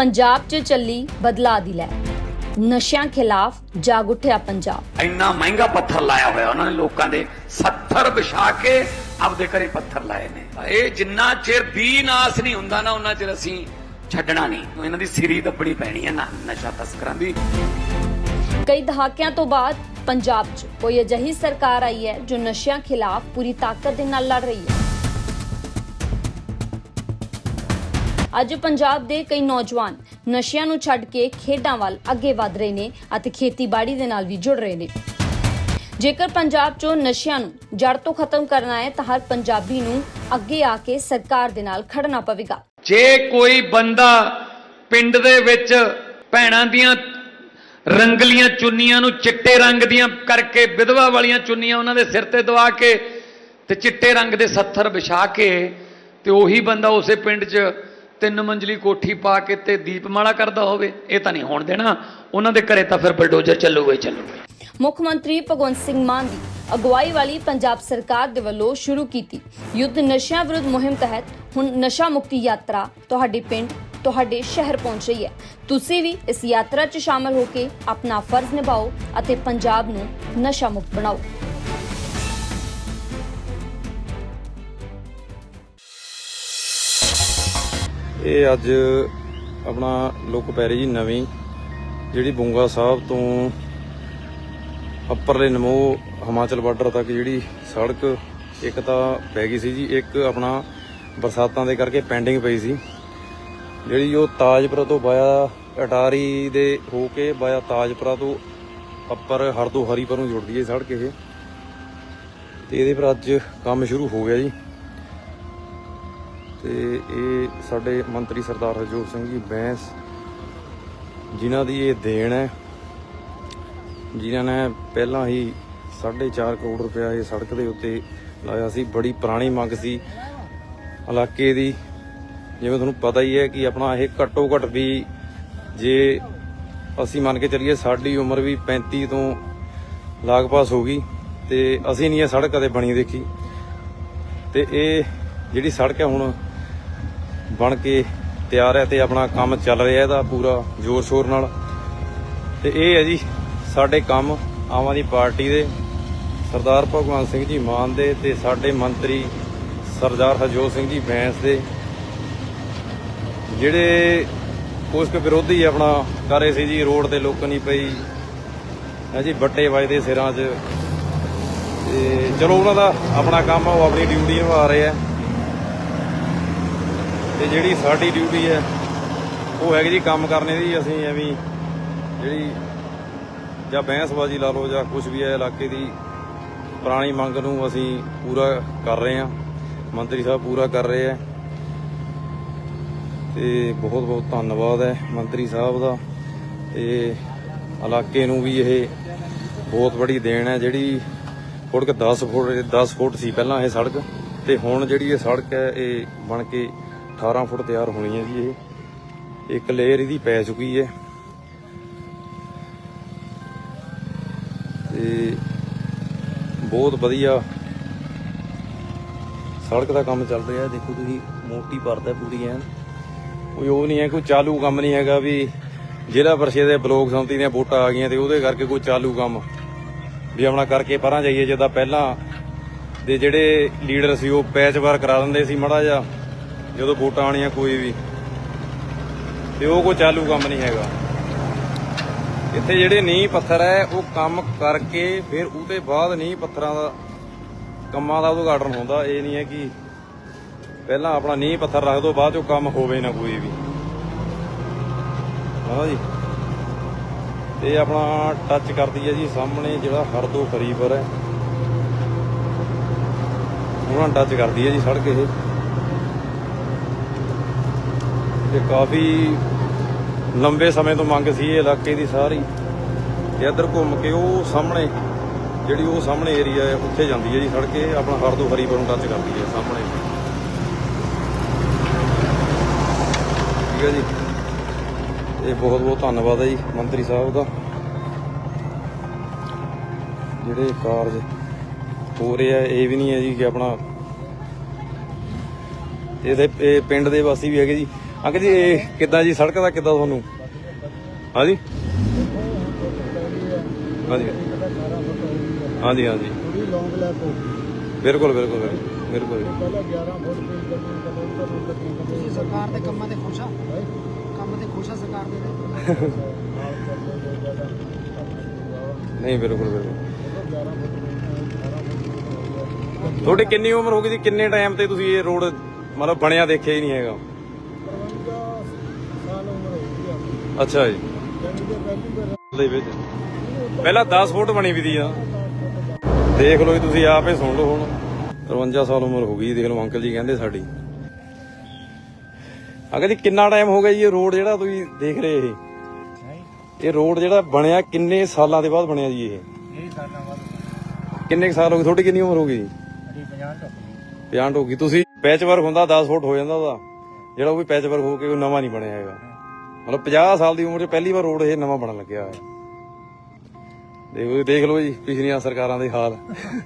ਪੰਜਾਬ 'ਚ ਚੱਲੀ ਬਦਲਾਅ ਦੀ ਲਹਿਰ। ਨਸ਼ਿਆਂ ਖਿਲਾਫ ਜਾਗ ਉੱਠਿਆ ਪੰਜਾਬ। ਇੰਨਾ ਮਹਿੰਗਾ ਪੱਥਰ ਲਾਇਆ ਹੋਇਆ ਉਹਨਾਂ ਨੇ ਲੋਕਾਂ ਦੇ 70 ਵਿਛਾ ਕੇ ਆਪਦੇ ਘਰੇ ਪੱਥਰ ਲਾਏ ਨੇ। ਇਹ ਜਿੰਨਾ ਚਿਰ ਵੀ ਨਾਸ ਨਹੀਂ ਹੁੰਦਾ ਨਾ ਉਹਨਾਂ ਚਿਰ ਅਸੀਂ ਛੱਡਣਾ ਨਹੀਂ। ਇਹਨਾਂ ਦੀ ਸਿਰੀ ਦੱਬਣੀ ਪੈਣੀ ਹੈ ਨਾ ਨਸ਼ਾ ਤਸਕਰਾਂ ਦੀ। ਕਈ ਦਹਾਕਿਆਂ ਤੋਂ ਬਾਅਦ ਪੰਜਾਬ 'ਚ ਕੋਈ ਅਜਿਹੀ ਸਰਕਾਰ ਆਈ ਹੈ ਜੋ ਨਸ਼ਿਆਂ ਖਿਲਾਫ ਪੂਰੀ ਤਾਕਤ ਦੇ ਨਾਲ ਲੜ ਰਹੀ ਹੈ। ਅੱਜ ਪੰਜਾਬ ਦੇ ਕਈ ਨੌਜਵਾਨ ਨਸ਼ਿਆਂ ਨੂੰ ਛੱਡ ਕੇ ਖੇਡਾਂ ਵੱਲ ਅੱਗੇ ਵਧ ਰਹੇ ਨੇ ਅਤੇ ਖੇਤੀਬਾੜੀ ਦੇ ਨਾਲ ਵੀ ਜੁੜ ਰਹੇ ਨੇ। ਜੇਕਰ ਪੰਜਾਬ 'ਚੋਂ ਨਸ਼ਿਆਂ ਨੂੰ ਜੜ ਤੋਂ ਖਤਮ ਕਰਨਾ ਹੈ, ਤਾਂ ਹਰ ਪੰਜਾਬੀ ਨੂੰ ਅੱਗੇ ਆ ਕੇ ਸਰਕਾਰ ਦੇ ਨਾਲ ਖੜਨਾ ਪਵੇਗਾ। ਜੇ ਕੋਈ ਬੰਦਾ ਪਿੰਡ ਦੇ ਵਿੱਚ ਭੈਣਾਂ ਦੀਆਂ ਰੰਗਲੀਆਂ ਚੁੰਨੀਆਂ ਨੂੰ ਚਿੱਟੇ ਰੰਗ ਦੀਆਂ ਕਰਕੇ ਵਿਧਵਾ ਵਾਲੀਆਂ ਚੁੰਨੀਆਂ ਉਹਨਾਂ ਦੇ ਸਿਰ ਤੇ ਦਵਾ ਕੇ ਤੇ ਚਿੱਟੇ ਰੰਗ ਦੇ ਸੱਥਰ ਵਿਛਾ ਕੇ ਤੇ ਉਹੀ ਬੰਦਾ ਉਸੇ ਪਿੰਡ 'ਚ ਤਿੰਨ ਮੰਜ਼ਲੀ ਕੋਠੀ ਪਾ ਕੇ ਤੇ ਦੀਪਮਾਲਾ ਕਰਦਾ ਹੋਵੇ, ਇਹ ਤਾਂ ਨਹੀਂ ਹੋਣ ਦੇਣਾ। ਉਹਨਾਂ ਦੇ ਘਰੇ ਤਾਂ ਫਿਰ ਬਲਡੋਜ਼ਰ ਚੱਲੂਗਾ ਹੀ ਚੱਲੂਗਾ। ਮੁੱਖ ਮੰਤਰੀ ਭਗਵੰਤ ਸਿੰਘ ਮਾਨ ਦੀ ਅਗਵਾਈ ਵਾਲੀ ਪੰਜਾਬ ਸਰਕਾਰ ਦੇ ਵੱਲੋਂ ਸ਼ੁਰੂ ਕੀਤੀ। ਯੁੱਧ ਨਸ਼ਿਆਂ ਵਿਰੁੱਧ ਮੁਹਿੰਮ ਤਹਿਤ ਹੁਣ ਨਸ਼ਾ ਮੁਕਤੀ ਯਾਤਰਾ ਤੁਹਾਡੇ ਪਿੰਡ, ਤੁਹਾਡੇ ਸ਼ਹਿਰ ਪਹੁੰਚ ਰਹੀ ਹੈ। ਤੁਸੀਂ ਵੀ ਇਸ ਯਾਤਰਾ 'ਚ ਸ਼ਾਮਲ ਹੋ ਕੇ ਆਪਣਾ ਫਰਜ਼ ਨਿਭਾਓ ਅਤੇ ਪੰਜਾਬ ਨੂੰ ਨਸ਼ਾ ਮੁਕਤ ਬਣਾਓ। ਇਹ ਅੱਜ ਆਪਣਾ ਲੁੱਕ ਪੈ ਰਹੀ ਜੀ ਨਵੀਂ, ਜਿਹੜੀ ਬੁੰਗਾ ਸਾਹਿਬ ਤੋਂ ਅੱਪਰਲੇ ਨਮੋ ਹਿਮਾਚਲ ਬਾਰਡਰ ਤੱਕ ਜਿਹੜੀ ਸੜਕ ਇੱਕ ਤਾਂ ਪੈ ਗਈ ਸੀ ਜੀ, ਇੱਕ ਆਪਣਾ ਬਰਸਾਤਾਂ ਦੇ ਕਰਕੇ ਪੈਂਡਿੰਗ ਪਈ ਸੀ। ਜਿਹੜੀ ਉਹ ਤਾਜਪੁਰਾ ਤੋਂ ਬਾਇਆ ਅਟਾਰੀ ਦੇ ਹੋ ਕੇ ਬਾਇਆ ਤਾਜਪੁਰਾ ਤੋਂ ਅੱਪਰ ਹਰਦੋ ਹਰੀਪੁਰ ਨੂੰ ਜੁੜਦੀ ਹੈ ਸੜਕ ਇਹ। ਤੇ ਇਹਦੇ ਪਰ ਅੱਜ ਕੰਮ ਸ਼ੁਰੂ ਹੋ ਗਿਆ ਜੀ। ਤੇ ਇਹ ਸਾਡੇ ਮੰਤਰੀ ਸਰਦਾਰ ਹਰਜੋਤ ਸਿੰਘ ਜੀ ਬੈਂਸ ਜਿਨ੍ਹਾਂ ਦੀ ਇਹ ਦੇਣ ਹੈ, ਜਿਨ੍ਹਾਂ ਨੇ ਪਹਿਲਾਂ ਹੀ 4.5 ਕਰੋੜ ਰੁਪਇਆ ਇਹ ਸੜਕ ਦੇ ਉੱਤੇ ਲਾਇਆ ਸੀ। ਬੜੀ ਪੁਰਾਣੀ ਮੰਗ ਸੀ ਇਲਾਕੇ ਦੀ। ਜਿਵੇਂ ਤੁਹਾਨੂੰ ਪਤਾ ਹੀ ਹੈ ਕਿ ਆਪਣਾ ਇਹ ਘੱਟੋ ਘੱਟ ਵੀ ਜੇ ਅਸੀਂ ਮੰਨ ਕੇ ਚੱਲੀਏ ਸਾਡੀ ਉਮਰ ਵੀ 35 ਤੋਂ ਲਾਗਪਾਸ ਹੋ ਗਈ ਤੇ ਅਸੀਂ ਨਹੀਂ ਇਹ ਸੜਕ ਕਦੇ ਬਣੀ ਦੇਖੀ। ਤੇ ਇਹ ਜਿਹੜੀ ਸੜਕ ਹੈ ਹੁਣ ਬਣ ਕੇ ਤਿਆਰ ਹੈ ਤੇ ਆਪਣਾ ਕੰਮ ਚੱਲ ਰਿਹਾ ਇਹਦਾ ਪੂਰਾ ਜ਼ੋਰ ਸ਼ੋਰ ਨਾਲ। ਤੇ ਇਹ ਹੈ ਜੀ ਸਾਡੇ ਕੰਮ ਆਮ ਆਦਮੀ ਪਾਰਟੀ ਦੇ, ਸਰਦਾਰ ਭਗਵੰਤ ਸਿੰਘ ਜੀ ਮਾਨ ਦੇ ਤੇ ਸਾਡੇ ਮੰਤਰੀ ਸਰਦਾਰ ਹਰਜੋਤ ਸਿੰਘ ਜੀ ਬੈਂਸ ਦੇ। ਜਿਹੜੇ ਕੁਝ ਕੁ ਵਿਰੋਧੀ ਆਪਣਾ ਕਰ ਰਹੇ ਸੀ ਜੀ, ਰੋਡ ਤੇ ਲੋਕ ਨਹੀਂ ਪਈ। ਹੈ ਜੀ, ਵੱਟੇ ਵੱਜਦੇ ਸਿਰਾਂ 'ਚ। ਤੇ ਚਲੋ ਉਹਨਾਂ ਦਾ ਆਪਣਾ ਕੰਮ ਆ, ਉਹ ਆਪਣੀ ਡਿਊਟੀ ਨਿਭਾ ਰਹੇ ਆ। ਤੇ ਜਿਹੜੀ ਸਾਡੀ ਡਿਊਟੀ ਹੈ, ਉਹ ਹੈਗੀ ਜੀ ਕੰਮ ਕਰਨੇ ਦੀ, ਅਸੀਂ ਐਵੇਂ ਜਿਹੜੀ ਜਾਂ ਬਹਿਸਬਾਜ਼ੀ ਲਾ ਲਓ ਜਾਂ ਕੁਝ ਵੀ ਹੈ ਇਲਾਕੇ ਦੀ, ਪੁਰਾਣੀ ਮੰਗ ਨੂੰ ਅਸੀਂ ਪੂਰਾ ਕਰ ਰਹੇ ਹਾਂ, ਮੰਤਰੀ ਸਾਹਿਬ ਪੂਰਾ ਕਰ ਰਹੇ ਆ ਤੇ ਬਹੁਤ ਬਹੁਤ ਧੰਨਵਾਦ ਹੈ ਮੰਤਰੀ ਸਾਹਿਬ ਦਾ, ਤੇ ਇਲਾਕੇ ਨੂੰ ਵੀ ਇਹ ਬਹੁਤ ਬੜੀ ਦੇਣ ਹੈ, ਜਿਹੜੀ ਫੁੱਟ ਕੇ 10 ਫੁੱਟ 10 ਫੁੱਟ ਸੀ ਪਹਿਲਾਂ ਇਹ ਸੜਕ, ਤੇ ਹੁਣ ਜਿਹੜੀ ਇਹ ਸੜਕ ਹੈ, ਇਹ ਬਣ ਕੇ 18 ਫੁੱਟ ਤਿਆਰ ਹੋਣੀ ਹੈ ਜੀ ਇਹ। ਇੱਕ ਲੇਅਰ ਇਹਦੀ ਪੈ ਚੁੱਕੀ ਹੈ। ਤੇ ਬਹੁਤ ਵਧੀਆ ਸੜਕ ਦਾ ਕੰਮ ਚੱਲ ਰਿਹਾ। ਦੇਖੋ ਤੁਸੀਂ, ਮੋਟੀ ਪਰਤ ਹੈ ਪੂਰੀ ਐਨ। ਕੋਈ ਉਹ ਨਹੀਂ ਹੈ, ਕੋਈ ਚਾਲੂ ਕੰਮ ਨਹੀਂ ਹੈਗਾ ਵੀ ਜ਼ਿਲ੍ਹਾ ਪਰਿਸ਼ਦ ਦੇ ਬਲੋਕ ਸੰਮਤੀ ਦੀਆਂ ਵੋਟਾਂ ਆ ਗਈਆਂ ਤੇ ਉਹਦੇ ਕਰਕੇ ਕੋਈ ਚਾਲੂ ਕੰਮ। ਵੀ ਆਪਣਾ ਕਰਕੇ ਪਰਾਂ ਜਾਈਏ ਜਿੱਦਾਂ ਪਹਿਲਾਂ ਦੇ ਜਿਹੜੇ ਲੀਡਰ ਸੀ, ਉਹ ਪੈਚ ਵਾਰ ਕਰਾ ਦਿੰਦੇ ਸੀ ਮੜਾ ਜਾ ਜਦੋਂ ਵੋਟਾਂ ਆਣੀਆਂ ਕੋਈ ਵੀ। ਤੇ ਉਹ ਕੋਈ ਚਾਲੂ ਕੰਮ ਨਹੀਂ ਹੈਗਾ। ਇੱਥੇ ਜਿਹੜੇ ਨੀਂਹ ਪੱਥਰ ਹੈ, ਉਹ ਕੰਮ ਕਰਕੇ ਫਿਰ ਉਹਦੇ ਬਾਅਦ ਨੀਂਹ ਪੱਥਰਾਂ ਦਾ ਕੰਮਾਂ ਦਾ ਉਦਘਾਟਨ ਹੁੰਦਾ। ਇਹ ਨਹੀਂ ਹੈ ਕਿ ਪਹਿਲਾਂ ਆਪਣਾ ਨੀਂਹ ਪੱਥਰ ਰੱਖ ਦੋ, ਬਾਅਦ ਚੋਂ ਕੰਮ ਹੋਵੇ ਨਾ ਕੋਈ ਵੀ। ਹਾਂ ਜੀ। ਤੇ ਆਪਣਾ ਟੱਚ ਕਰਦੀ ਹੈ ਜੀ, ਸਾਹਮਣੇ ਜਿਹੜਾ ਹਰਦੋ ਖਰੀਬਰ ਹੈ। ਉਹਨਾਂ ਟੱਚ ਕਰਦੀ ਹੈ ਜੀ ਸੜਕ ਇਹ। ਤੇ ਕਾਫੀ ਲੰਬੇ ਸਮੇਂ ਤੋਂ ਮੰਗ ਸੀ ਇਹ ਇਲਾਕੇ ਦੀ ਸਾਰੀ ਤੇ ਇੱਧਰ ਘੁੰਮ ਕੇ ਉਹ ਸਾਹਮਣੇ, ਜਿਹੜੀ ਉਹ ਸਾਹਮਣੇ ਏਰੀਆ ਹੈ, ਉੱਥੇ ਜਾਂਦੀ ਹੈ ਜੀ ਸੜਕ, ਇਹ ਆਪਣਾ ਹਰਦੋ ਹਰੀਪੁਰ ਨੂੰ ਟੱਚ ਕਰਦੀ ਹੈ ਸਾਹਮਣੇ। ਠੀਕ ਹੈ ਜੀ। ਇਹ ਬਹੁਤ ਬਹੁਤ ਧੰਨਵਾਦ ਹੈ ਜੀ ਮੰਤਰੀ ਸਾਹਿਬ ਦਾ। ਜਿਹੜੇ ਕਾਰਜ ਹੋ ਰਹੇ ਆ ਇਹ ਵੀ ਨਹੀਂ ਹੈ ਜੀ ਕਿ ਆਪਣਾ, ਇਹਦੇ, ਇਹ ਪਿੰਡ ਦੇ ਵਾਸੀ ਵੀ ਹੈਗੇ ਜੀ। ਅੰਕਲ ਜੀ ਇਹ ਕਿੱਦਾਂ ਜੀ? ਸੜਕ ਦਾ ਕਿੱਦਾਂ ਤੁਹਾਨੂੰ? ਹਾਂਜੀ? ਹਾਂਜੀ। ਹਾਂਜੀ ਹਾਂਜੀ। ਥੋੜੀ ਲੌਂਗ ਲੈ ਕੋ ਬਿਲਕੁਲ ਬਿਲਕੁਲ ਬਿਲਕੁਲ ਜੀ। ਪਹਿਲਾਂ 11 ਫੁੱਟ ਦੀ ਗੱਡੀ ਕਦੋਂ ਕਦੋਂ ਗੱਡੀ ਤੁਸੀਂ ਸਰਕਾਰ ਦੇ ਕੰਮਾਂ ਤੇ ਖੁਸ਼ ਆ। ਕੰਮ ਤੇ ਖੁਸ਼ ਆ ਸਰਕਾਰ ਦੇ ਨਹੀਂ ਬਿਲਕੁਲ ਬਿਲਕੁਲ। ਤੁਹਾਡੀ ਕਿੰਨੀ ਉਮਰ ਹੋ ਗਈ ਜੀ? ਕਿੰਨੇ ਟਾਈਮ ਤੇ ਤੁਸੀਂ ਇਹ ਰੋਡ ਮਤਲਬ ਬਣਿਆ ਦੇਖਿਆ ਹੀ ਨਹੀਂ ਹੈਗਾ ਸਾਲ ਉਮਰ ਹੋ ਗਈ ਆ ਅੱਛਾ ਜੀ। ਦੇ ਵਿੱਚ ਪਹਿਲਾਂ 10 ਫੁੱਟ ਬਣੀ ਵੀ ਦੀ ਆ। ਦੇਖ ਲਓ ਜੀ ਤੁਸੀਂ ਆਪੇ ਸੁਣ ਲਓ ਹੁਣ। 53 ਸਾਲ ਉਮਰ ਹੋ ਗਈ ਦੇਖ ਲਓ ਅੰਕਲ ਜੀ ਕਹਿੰਦੇ ਸਾਡੀ। ਅੰਕਲ ਜੀ ਕਿੰਨਾ ਟਾਈਮ ਹੋ ਗਿਆ ਜੀ ਇਹ ਰੋਡ ਜਿਹੜਾ ਤੁਸੀਂ ਦੇਖ ਰਹੇ ਇਹ? ਇਹ ਰੋਡ ਜਿਹੜਾ ਬਣਿਆ ਕਿੰਨੇ ਸਾਲਾਂ ਦੇ ਬਾਅਦ ਬਣਿਆ ਜੀ ਇਹ? ਕਿੰਨੇ ਸਾਲ ਹੋ ਗਏ? ਤੁਹਾਡੀ ਕਿੰਨੀ ਉਮਰ ਹੋ ਗਈ? ਜੀ ਅੜੀ 50 ਟੱਪ ਗਈ 50 ਹੋ ਗਈ। ਤੁਸੀਂ ਪੈਚ ਵਰਕ ਹੁੰਦਾ 10 ਫੁੱਟ ਹੋ ਜਾਂਦਾ ਉਹਦਾ। ਜਿਹੜਾ ਉਹ ਵੀ ਪੈਚ ਵਰਕ ਹੋ ਕੇ ਉਹ ਨਵਾਂ ਨਹੀਂ ਬਣਿਆ ਹੈਗਾ। ਮਤਲਬ 50 ਸਾਲ ਦੀ ਉਮਰ 'ਚ ਪਹਿਲੀ ਵਾਰ ਰੋਡ ਇਹ ਨਵਾਂ ਬਣਨ ਲੱਗਿਆ ਹੋਇਆ। ਦੇਖੋ ਦੇਖ ਲਓ ਜੀ, ਪਿਛਲੀਆਂ ਸਰਕਾਰਾਂ ਦੇ ਹਾਲ।